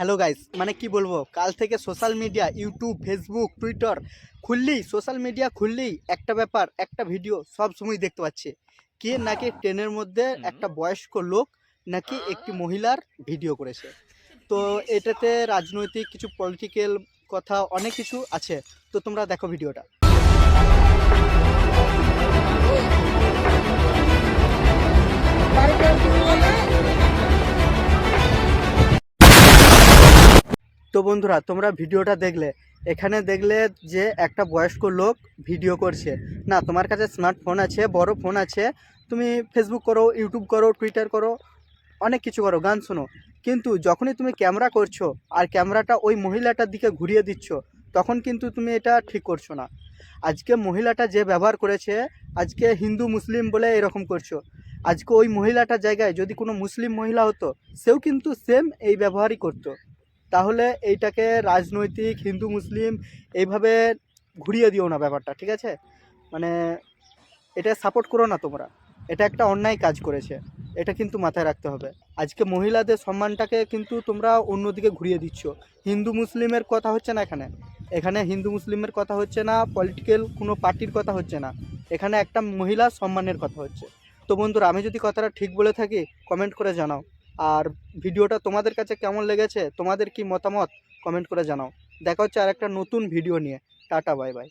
Hello guys মানে কি বলব? কাল থেকে social media YouTube Facebook Twitter খুললেই সোশ্যাল মিডিয়া খুললেই একটা ব্যাপার একটা ভিডিও সব সময় দেখতে পাচ্ছি। কে নাকি ট্রেনের মধ্যে একটা বয়স্ক লোক নাকি একটি মহিলার ভিডিও করেছে। তো এটাতে রাজনৈতিক কিছু পলিটিক্যাল কথা অনেক কিছু আছে। তো তোমরা দেখো ভিডিওটা তো বন্ধুরা, তোমরা ভিডিওটা দেখলে, এখানে দেখলে যে একটা বয়স্ক লোক ভিডিও করছে। না, তোমার কাছে স্মার্টফোন আছে, বড় ফোন আছে, তুমি ফেসবুক করো ইউটিউব করো টুইটার করো, অনেক কিছু করো, গান শোনো। কিন্তু যখনই তুমি ক্যামেরা করছ আর ক্যামেরাটা ওই মহিলাটার দিকে ঘুরিয়ে দিচ্ছ, তখন কিন্তু তুমি এটা ঠিক করছ না। আজকে মহিলাটা যে ব্যবহার করেছে, আজকে হিন্দু, মুসলিম বলে এরকম করছ। আজকে ওই মহিলাটার জায়গায় যদি কোনো মুসলিম মহিলা হতো, সেও কিন্তু সেম এই ব্যবহারই করতো। তাহলে এইটাকে রাজনৈতিক, হিন্দু, মুসলিম এইভাবে ঘুরিয়ে দিও না ব্যাপারটা, ঠিক আছে? মানে এটা সাপোর্ট করো না তোমরা। এটা একটা অন্যায় কাজ করেছে। এটা কিন্তু মাথায় রাখতে হবে। আজকে মহিলাদের সম্মানটাকে কিন্তু তোমরা অন্যদিকে ঘুরিয়ে দিচ্ছ। হিন্দু, মুসলিমের কথা হচ্ছে না এখানে। এখানে হিন্দু, মুসলিমের কথা হচ্ছে না পলিটিক্যাল কোনো পার্টির কথা হচ্ছে না। এখানে একটা মহিলা সম্মানের কথা হচ্ছে। তো বন্ধুরা, আমি যদি কথাটা ঠিক বলে থাকি কমেন্ট করে জানাও। আর ভিডিওটা তোমাদের কাছে কেমন লেগেছে, তোমাদের কি মতামত? কমেন্ট করে জানাও। দেখা হচ্ছে আর একটা নতুন ভিডিও নিয়ে। Tata, bye bye.